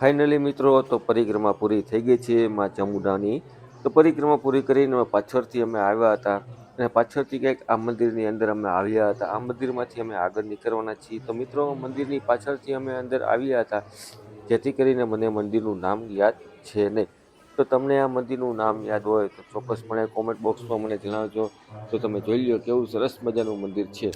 Finally મિત્રો, તો પરિક્રમા પૂરી થઈ ગઈ છે માં ચામુંડાની. તો પરિક્રમા પૂરી કરીને પાછળથી અમે આવ્યા હતા અને પાછળથી કંઈક આ મંદિરની અંદર અમે આવ્યા હતા. આ મંદિરમાંથી અમે આગળ નીકળવાના છીએ. તો મિત્રો, મંદિરની પાછળથી અમે અંદર આવ્યા હતા. જેથી કરીને મને મંદિરનું નામ યાદ છે નહીં. તો તમને આ મંદિરનું નામ યાદ હોય તો ચોક્કસપણે કોમેન્ટ બોક્સમાં મને જણાવજો. તો તમે જોઈ લો કેવું સરસ મજાનું મંદિર છે.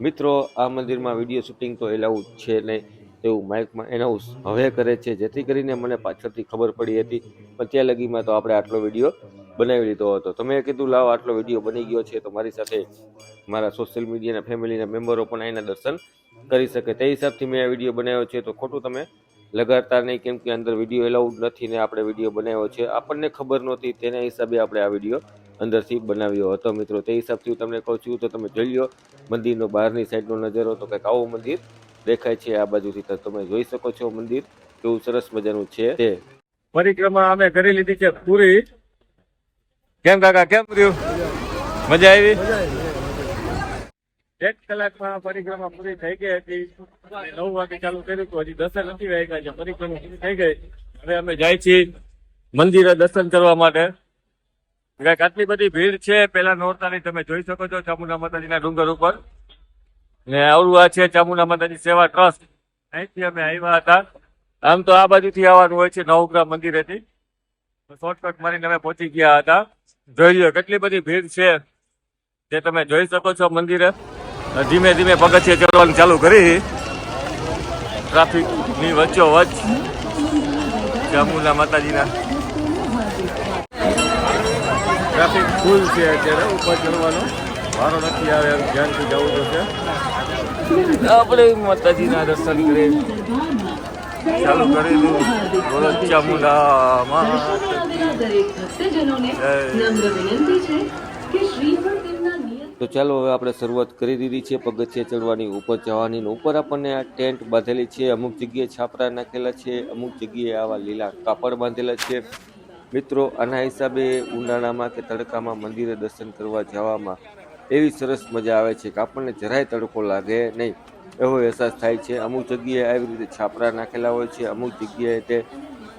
મિત્રો, આ મંદિરમાં વીડિયો શૂટિંગ તો એલાઉડ છે નહીં. તેવું માઇકમાં એનાઉન્સ હવે કરે છે. જેથી કરીને મને પાછળથી ખબર પડી હતી. પણ ત્યાં લગીમાં તો આપણે આટલો વીડિયો બનાવી લીધો હતો. તમે કીધું, લાવો આટલો વીડિયો બની ગયો છે તો મારી સાથે મારા સોશિયલ મીડિયાના ફેમિલીના મેમ્બરો પણ અહીંના દર્શન કરી શકે. તે હિસાબથી મેં આ વીડિયો બનાવ્યો છે. તો ખોટું તમે લગાડતા નહીં, કેમ કે અંદર વીડિયો એલાઉડ નથી ને આપણે વીડિયો બનાવ્યો છે. આપણને ખબર નહોતી. તેના હિસાબે આપણે આ વીડિયો અંદરથી બનાવ્યો હતો મિત્રો. તે હિસાબથી હું તમને કહું છું, તો તમે જોઈ લો મંદિરનો બહારની સાઈડનો નજારો તો કંઈક આવું મંદિર દેખાય છે આ બાજુથી. તો તમે જોઈ શકો છો મંદિર, કેવું સરસ મજાનું છે. તે પરિક્રમા અમે કરી લીધી છે પૂરી. કેમ કાકા, કેમ રહ્યું? મજા આવી? એક કલાકમાં પરિક્રમા પૂરી થઈ ગઈ હતી. નવ વાગે ચાલુ કર્યું હતું, હજી દર્શન નથી વાગ્યા છે, પરિક્રમા પૂરી થઈ ગઈ. હવે અમે જાય છીએ મંદિરે દર્શન કરવા માટે. આટલી બધી ભીડ છે પેલા નોરતાની તમે જોઈ શકો છો ચામુંડા માતાજીના ડુંગર ઉપર. ને આવડું આ છે ચામુંડા માતાજી સેવા ટ્રસ્ટ. અહીંથી અમે આવ્યા હતા. આમ તો આ બાજુથી આવવાનું હોય છે નવગ્રહ મંદિરેથી. શોર્ટકટ મારીને અમે પહોંચી ગયા હતા. જોઈ લો કેટલી બધી ભીડ છે. જે તમે જોઈ શકો છો મંદિરે. ધીમે ધીમે પગથિયે ચડવાનું ચાલુ કરી. ટ્રાફિકની વચ્ચો વચ્ચ ચામુંડા માતાજીના. ટ્રાફિક ફૂલ છે અત્યારે ઉપર ચડવાનો. વારો નથી આવે ધ્યાનથી જવું જોશે આપણે માતાજીના દર્શન કરીએ. ચાલુ કરી ભરત બોલો ચામુંડા માતા દરેક ભક્તજનોને નમ્ર વિનંતી છે કે શ્રીફળ તેમના નિયત તો ચાલો હવે આપણે શરૂઆત કરી દીધી છે પગથિયે ચડવાની ઉપર જવાની. ઉપર આપણને આ ટેન્ટ બાંધેલી છે અમુક જગ્યાએ છાપરા નાખેલા છે અમુક જગ્યાએ આવા લીલા કાપડ બાંધેલા છે. મિત્રો આના હિસાબે ઉનાળામાં કે તડકામાં મંદિરે દર્શન કરવા જવામાં એવી સરસ મજા આવે છે કે આપણને જરાય તડકો લાગે નહીં. એવો અહેસાસ થાય છે. અમુક જગ્યાએ આવી રીતે છાપરા નાખેલા હોય છે. અમુક જગ્યાએ તે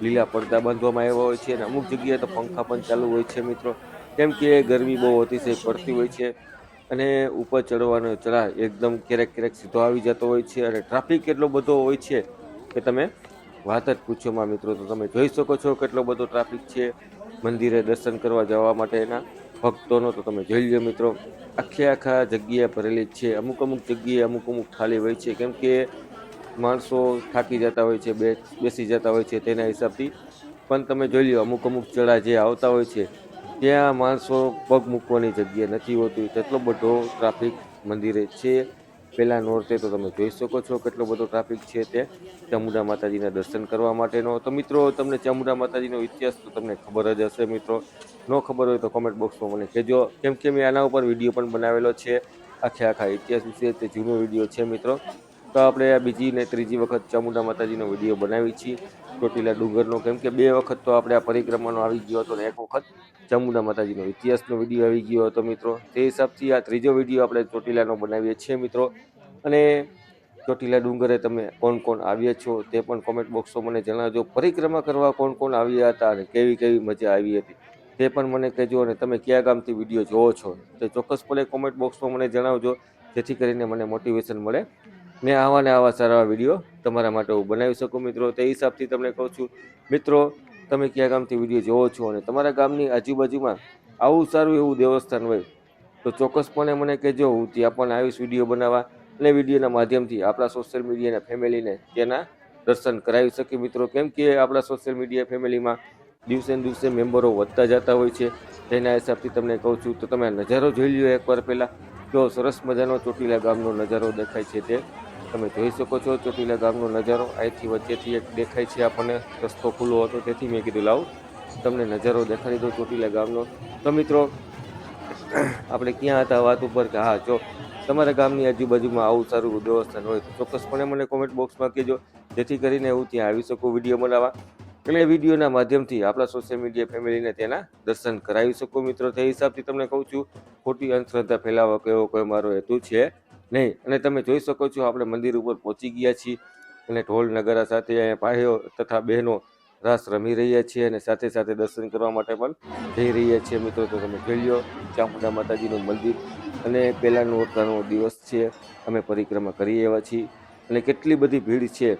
લીલા પડદા બાંધવામાં આવ્યા હોય છે અને અમુક જગ્યાએ તો પંખા પણ ચાલુ હોય છે મિત્રો. કેમ કે ગરમી બહુ અતિશય પડતી હોય છે અને ઉપર ચડવાનો ચઢાવ એકદમ ક્યારેક ક્યારેક સીધો આવી જતો હોય છે અને ટ્રાફિક એટલો બધો હોય છે કે તમે વાત જ પૂછોમાં મિત્રો. તો તમે જોઈ શકો છો કેટલો બધો ટ્રાફિક છે. મંદિરે દર્શન કરવા જવા માટેના ભક્તોનો તો તમે જોઈ લો મિત્રો, આખે આખા જગ્યા ભરેલી છે. અમુક અમુક જગ્યાએ અમુક અમુક ખાલી હોય છે. કેમ કે માણસો થાકી જતા હોય છે, બે બેસી જતા હોય છે તેના હિસાબથી. પણ તમે જોઈ લો અમુક અમુક ચડા જે આવતા હોય છે, ત્યાં માણસો પગ મૂકવાની જગ્યા નથી હોતી. તેટલો બધો ટ્રાફિક મંદિરે છે. પહેલાં નોરતે તો તમે જોઈ શકો છો કેટલો બધો ટ્રાફિક છે તે. ચામુંડા માતાજીના દર્શન કરવા માટેનો. તો મિત્રો, તમને ચામુંડા માતાજીનો ઇતિહાસ તો તમને ખબર જ હશે મિત્રો. ન ખબર હોય તો કોમેન્ટ બોક્સમાં મને કહેજો. કેમ કે મેં આના ઉપર વીડિયો પણ બનાવેલો છે. આખે આખા ઇતિહાસ વિશે તે જૂનો વીડિયો છે મિત્રો. તો આપણે આ બીજી ને ત્રીજી વખત ચામુંડા માતાજીનો વીડિયો બનાવી છીએ. ચોટીલા ડુંગરનો. કેમ કે બે વખત તો આપણે આ પરિક્રમાનો આવી ગયો હતો ને એક વખત ચામુંડા માતાજીનો ઇતિહાસનો વીડિયો આવી ગયો હતો મિત્રો. તે હિસાબથી આ ત્રીજો વીડિયો આપણે ચોટીલાનો બનાવીએ છીએ મિત્રો. અને ચોટીલા ડુંગરે તમે કોણ કોણ આવ્યા છો તે પણ કોમેન્ટ બોક્સમાં મને જણાવજો. પરિક્રમા કરવા કોણ કોણ આવ્યા હતા અને કેવી કેવી મજા આવી હતી. તે પણ મને કહેજો અને તમે કયા ગામથી વીડિયો જોવો છો તે ચોક્કસપણે કોમેન્ટ બોક્સમાં મને જણાવજો. જેથી કરીને મને મોટિવેશન મળે. ને આવા ને આવા સારા વીડિયો તમારા માટે હું બનાવી શકું મિત્રો. તે હિસાબથી તમને કહું છું, મિત્રો, તમે કયા ગામથી વીડિયો જોવો છો અને તમારા ગામની આજુબાજુમાં આવું સારું એવું દેવસ્થાન હોય, તો ચોક્કસપણે મને કહેજો. હું ત્યાં પણ આવીશ વીડિયો બનાવવા અને વિડીયોના માધ્યમથી આપણા સોશિયલ મીડિયાના ફેમિલીને તેના દર્શન કરાવી શકીએ મિત્રો. કેમ કે આપણા સોશિયલ મીડિયા ફેમિલીમાં દિવસે ને દિવસે મેમ્બરો વધતા જતા હોય છે. તેના હિસાબથી તમને કહું છું, તો તમે નજારો જોઈ લ્યો એકવાર પહેલાં. કેવો સરસ મજાનો ચોટીલા ગામનો નજારો દેખાય છે તે. તમે જોઈ શકો છો ચોટીલા ગામનો નજારો. અહીંથી વચ્ચેથી એક દેખાય છે આપણને. રસ્તો ખુલ્લો હતો, તેથી મેં કીધું, લાવું, તમને નજારો દેખાડી દો ચોટીલા ગામનો. તો મિત્રો, આપણે ક્યાં હતા વાત ઉપર કે હા, જો, તમારા ગામની આજુબાજુમાં આવું સારું દેવસ્થાન હોય તો ચોક્કસપણે મને કોમેન્ટ બોક્સમાં કહેજો. જેથી કરીને હું ત્યાં આવી શકું વીડિયો બનાવવા. એટલે વિડીયોના માધ્યમથી આપણા સોશિયલ મીડિયા ફેમિલીને તેના દર્શન કરાવી શકો મિત્રો. તે હિસાબથી તમને કહું છું, ખોટી અંધશ્રદ્ધા ફેલાવો કે એવો કોઈ મારો હેતુ છે નહીં. અને તમે જોઈ શકો છો, આપણે મંદિર ઉપર પહોંચી ગયા છીએ અને ઢોલ નગારા સાથે અહીંયા ભાઈઓ તથા બહેનો રાસ રમી રહ્યા છીએ અને સાથે સાથે દર્શન કરવા માટે પણ જઈ રહ્યા છીએ મિત્રો. તો તમે જોઈ લો, ચામુંડા માતાજીનું મંદિર અને પહેલાંનો નોરતાનો દિવસ છે, અમે પરિક્રમા કરી એવા છીએ અને કેટલી બધી ભીડ છે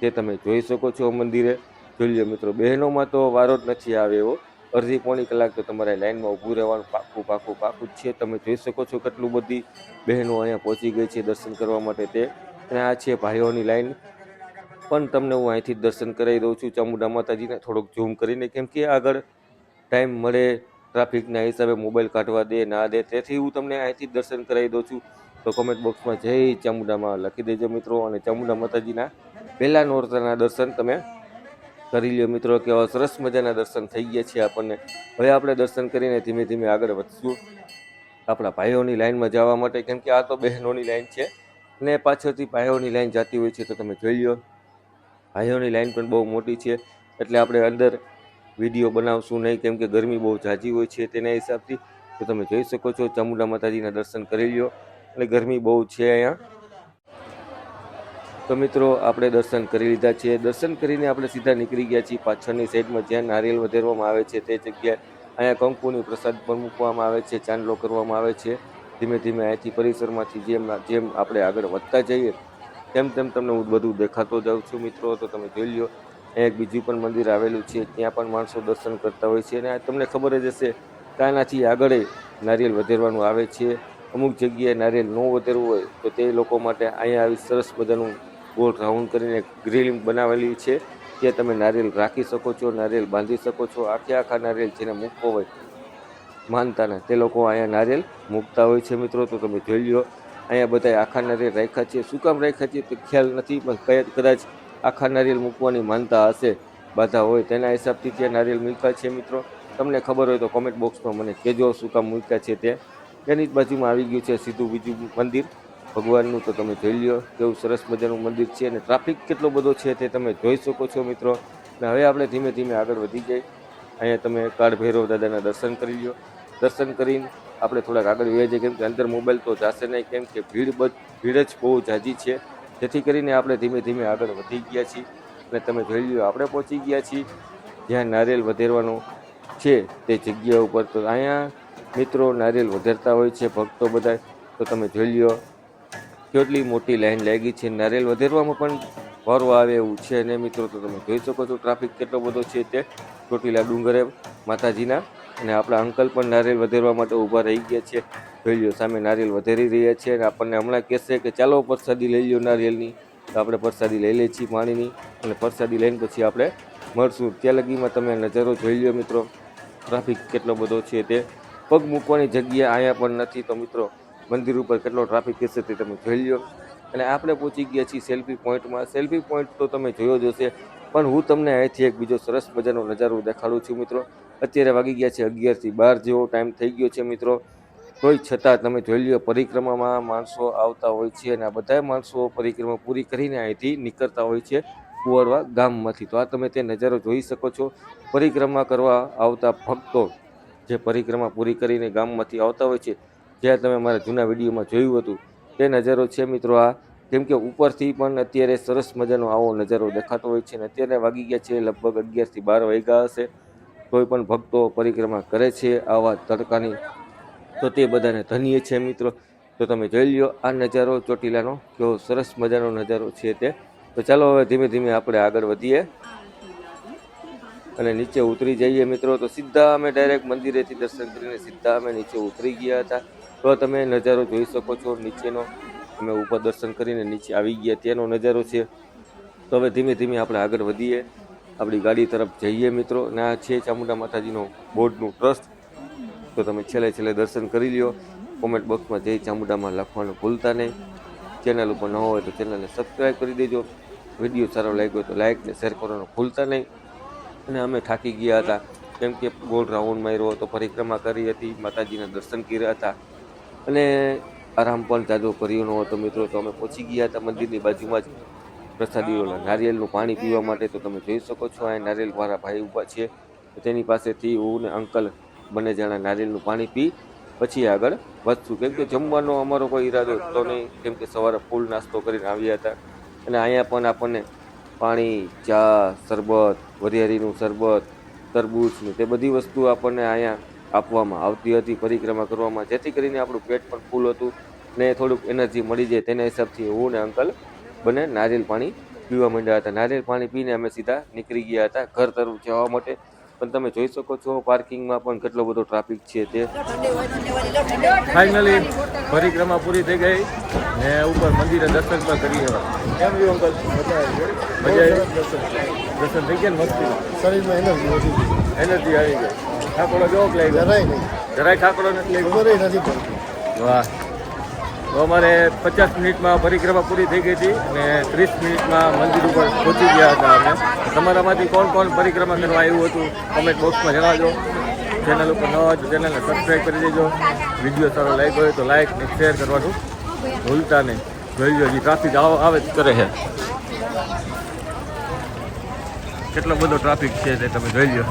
તે તમે જોઈ શકો છો મંદિરે. જોઈ લો મિત્રો, બહેનોમાં તો વારો જ નથી આવે એવો. અડધી પોણી કલાક તો તમારે લાઈનમાં ઊભું રહેવાનું, પાકું પાકું પાકું જ છે. તમે જોઈ શકો છો કેટલું બધી બહેનો અહીંયા પહોંચી ગઈ છે દર્શન કરવા માટે તે. અને આ છે ભાઈઓની લાઈન. પણ તમને હું અહીંથી દર્શન કરાવી દઉં છું. ચામુંડા માતાજીને થોડોક ઝૂમ કરીને, કેમ કે આગળ ટાઈમ મળે, ટ્રાફિકના હિસાબે મોબાઈલ કાઢવા દે, ના દે, તેથી હું તમને અહીંથી દર્શન કરાવી દઉં છું. તો કોમેન્ટ બોક્સમાં જય ચામુંડામાં લખી દેજો મિત્રો. અને ચામુંડા માતાજીના પહેલાં નોરતાના દર્શન તમે કરી લ્યો મિત્રો, કે આવા સરસ મજાના દર્શન થઈ ગયા છે આપણને. હવે આપણે દર્શન કરીને ધીમે ધીમે આગળ વધશું. આપણા ભાઈઓની લાઈનમાં જવા માટે, કેમ કે આ તો બહેનોની લાઈન છે. ને પાછળથી ભાઈઓની લાઈન જતી હોય છે, તો તમે જોઈ લો ભાઈઓની લાઈન પણ બહુ મોટી છે, એટલે આપણે અંદર વીડિયો બનાવશું નહીં, કેમ કે ગરમી બહુ ઝાઝી હોય છે તેના હિસાબથી. તો તમે જોઈ શકો છો, ચામુંડા માતાજીના દર્શન કરી લ્યો. અને ગરમી બહુ છે અહીંયા. તો મિત્રો, આપણે દર્શન કરી લીધા છે દર્શન કરીને આપણે સીધા નીકળી ગયા છીએ. પાછળની સાઈડમાં જ્યાં નારિયેલ વધેરવામાં આવે છે તે જગ્યાએ અહીંયા કંકુની પ્રસાદ પણ મૂકવામાં આવે છે, ચાંદલો કરવામાં આવે છે. ધીમે ધીમે અહીંથી પરિસરમાંથી જેમ જેમ આપણે આગળ વધતા જઈએ, તેમ તેમ તમને હું બધું દેખાતો જાઉં છું મિત્રો. તો તમે જોઈ લો એક બીજું પણ મંદિર આવેલું છે. ત્યાં પણ માણસો દર્શન કરતા હોય છે. અને તમને ખબર જ હશે ત્યાંનાથી આગળ નારિયેલ વધેરવાનું આવે છે. અમુક જગ્યાએ નારિયેલ ન વધેરવું હોય તો તે લોકો માટે અહીંયા આવી સરસ મજાનું ગોળ રાઉન્ડ કરીને ગ્રીલિંગ બનાવેલી છે. ત્યાં તમે નારિયેલ રાખી શકો છો, નારિયેલ બાંધી શકો છો. આખે આખા નારિયેલ જેને મૂકવો હોય માનતાના તે લોકો અહીંયા નારિયેલ મૂકતા હોય છે મિત્રો, તો તમે જોઈ લો અહીંયા બધા આખા નારિયેલ રાખ્યા છે. શું કામ રાખ્યા છે તે ખ્યાલ નથી, પણ કદાચ આખા નારિયેલ મૂકવાની માનતા હશે, બાધા હોય, તેના હિસાબથી ત્યાં નારિયેલ મૂક્યા છે મિત્રો. તમને ખબર હોય તો કોમેન્ટ બોક્સમાં મને કહેજો શું કામ મૂક્યા છે તે. તેની જ બાજુમાં આવી ગયું છે સીધું બીજું મંદિર. ભગવાનનું તો તમે જોઈ લ્યો, કેવું સરસ મજાનું મંદિર છે અને ટ્રાફિક કેટલો બધો છે તે તમે જોઈ શકો છો મિત્રો. અને હવે આપણે ધીમે ધીમે આગળ વધી જઈએ અહીંયા તમે કાળ ભૈરવ દાદાના દર્શન કરી લ્યો. દર્શન કરીને આપણે થોડાક આગળ વહી જઈએ, કેમ કે અંદર મોબાઈલ તો જાશે નહીં, કેમ કે ભીડ બધ, ભીડ જ બહુ જાજી છે. જેથી કરીને આપણે ધીમે ધીમે આગળ વધી ગયા છીએ. અને તમે જોઈ લ્યો, આપણે પહોંચી ગયા છીએ. જ્યાં નારિયેલ વધેરવાનું છે તે જગ્યા ઉપર. તો અહીંયા મિત્રો નારિયેલ વધેરતા હોય છે ભક્તો બધા તો તમે જોઈ લ્યો કેટલી મોટી લાઈન લાગી છે. નારિયેલ વધેરવામાં પણ વારો આવે એવું છે અને મિત્રો, તો તમે જોઈ શકો છો ટ્રાફિક કેટલો બધો છે તે. ચોટીલા ડુંગરે માતાજીના અને આપણા અંકલ પણ નારિયેલ વધેરવા માટે ઊભા રહી ગયા છે. લો સામે નારિયેલ વધેરી રહ્યા છે અને આપણને હમણાં કહેશે કે ચાલો પ્રસાદી લઈ લો નારિયેલની. તો આપણે પ્રસાદી લઈ લઈએ છીએ પાણીની અને પ્રસાદી લઈને પછી આપણે મળશું. ત્યાં લગીમાં તમે નજારો જોઈ લો મિત્રો. ટ્રાફિક કેટલો બધો છે તે. પગ મૂકવાની જગ્યા અહીંયા પણ નથી તો મિત્રો મંદિર ઉપર કેટલો ટ્રાફિક હશે તે તમે જોઈ લો. અને આપણે પહોંચી ગયા છીએ સેલ્ફી પોઈન્ટમાં સેલ્ફી પોઈન્ટ તો તમે જોયો જ હશે. પણ હું તમને અહીંથી એક બીજો સરસ મજાનો નજારો દેખાડું છું મિત્રો. અત્યારે વાગી ગયા છે અગિયારથી બાર જેવો ટાઈમ થઈ ગયો છે મિત્રો. તોય છતાં તમે જોઈ લો પરિક્રમામાં માણસો આવતા હોય છે અને આ બધા માણસો પરિક્રમા પૂરી કરીને અહીંથી નીકળતા હોય છે કુંવરવા ગામમાંથી. તો આ તમે તે નજારો જોઈ શકો છો. પરિક્રમા કરવા આવતા ભક્તો જે પરિક્રમા પૂરી કરીને ગામમાંથી આવતા હોય છે જ્યાં તમે મારા જૂના વિડીયોમાં જોયું હતું, તે નજારો છે મિત્રો આ. કેમ કે ઉપરથી પણ અત્યારે સરસ મજાનો આવો નજારો દેખાતો હોય છે અને અત્યારે વાગી ગયા છે લગભગ અગિયારથી બાર વાગ્યા હશે. કોઈ પણ ભક્તો પરિક્રમા કરે છે આવા તડકાની, તો તે બધાને ધન્ય છે મિત્રો. તો તમે જોઈ લ્યો આ નજારો ચોટીલાનો, કેવો સરસ મજાનો નજારો છે તે. તો ચાલો હવે ધીમે ધીમે આપણે આગળ વધીએ. અને નીચે ઉતરી જઈએ મિત્રો, તો સીધા અમે ડાયરેક્ટ મંદિરેથી દર્શન કરીને સીધા અમે નીચે ઉતરી ગયા હતા. તો તમે નજારો જોઈ શકો છો નીચેનો. અમે ઉપર દર્શન કરીને નીચે આવી ગયા. તેનો નજારો છે. તો હવે ધીમે ધીમે આપણે આગળ વધીએ. આપણી ગાડી તરફ જઈએ મિત્રો. ને આ છે ચામુંડા માતાજીનો બોર્ડનું ટ્રસ્ટ. તો તમે છેલ્લે છેલ્લે દર્શન કરી લ્યો. કોમેન્ટ બોક્સમાં જય ચામુંડામાં લખવાનું ભૂલતા નહીં. ચેનલ ઉપર ન હોય તો ચેનલને સબસ્ક્રાઈબ કરી દેજો. વીડિયો સારો લાગ્યો તો લાઇક ને શેર કરવાનું ભૂલતા નહીં. અને અમે થાકી ગયા હતા. કેમ કે ગોળ રાઉન્ડ માર્યો હતો. પરિક્રમા કરી હતી. માતાજીના દર્શન કર્યા હતા. અને આરામ પણ જાજો કર્યો ન હતો મિત્રો. તો અમે પહોંચી ગયા હતા મંદિરની બાજુમાં જ પ્રસાદીઓ નારિયેળનું પાણી પીવા માટે. તો તમે જોઈ શકો છો, આ નારિયેળવાળા ભાઈ ઊભા છે. તેની પાસેથી હું ને અંકલ બંને જણા નારિયેળનું પાણી પી પછી આગળ વધશું. કેમ કે જમવાનો અમારો કોઈ ઈરાદો હતો નહીં. કેમ કે સવારે ફૂલ નાસ્તો કરીને આવ્યા હતા. અને અહીંયા પણ આપણને પાણી, ચા, શરબત, વરિયાળીનું શરબત, તરબૂચ ને તે બધી વસ્તુ આપણને અહીંયા આપવામાં આવતી હતી પરિક્રમા કરવામાં જેથી કરીને આપણું પેટ પણ ફૂલ હતું ને થોડુંક એનર્જી મળી જાય તેના હિસાબથી હું ને અંકલ બંને નારિયેલ પાણી પીવા માંડ્યા હતા. નારિયેલ પાણી પીને અમે સીધા નીકળી ગયા હતા ઘર તરફ જવા માટે. પણ તમે જોઈ શકો છો પાર્કિંગમાં પણ કેટલો બધો ટ્રાફિક છે તે. ફાઇનલી પરિક્રમા પૂરી થઈ ગઈ ને ઉપર મંદિરે દર્શન પણ કરી આવ્યા કેમ રહ્યું અંકલ? મજા આવી? દર્શન. થઈ ગયા ને મસ્તી? શરીરમાં એનર્જી એનર્જી આવી ગઈ. ઠાકોરો કેવો લઈ જરાય નહીં. જરાય ઠાકોરો નથી લાગ્યો ખબર નથી પડતી. વાહ. તો અમારે પચાસ મિનિટમાં પરિક્રમા પૂરી થઈ ગઈ હતી અને ત્રીસ મિનિટમાં મંદિર ઉપર પહોંચી ગયા હતા અમે. તમારામાંથી કોણ કોણ પરિક્રમા કરવા આવ્યું હતું કમેન્ટ બોક્સમાં જણાવજો. ચેનલ ઉપર ન હોય તો ચેનલને સબસ્ક્રાઈબ કરી દેજો. વીડિયો સારો લાઈક હોય તો લાઈક ને શેર કરવાનું ભૂલતા નહીં. જોઈ લો હજી ટ્રાફિક આવે જ કરે છે. કેટલો બધો ટ્રાફિક છે તે તમે જોઈ લો.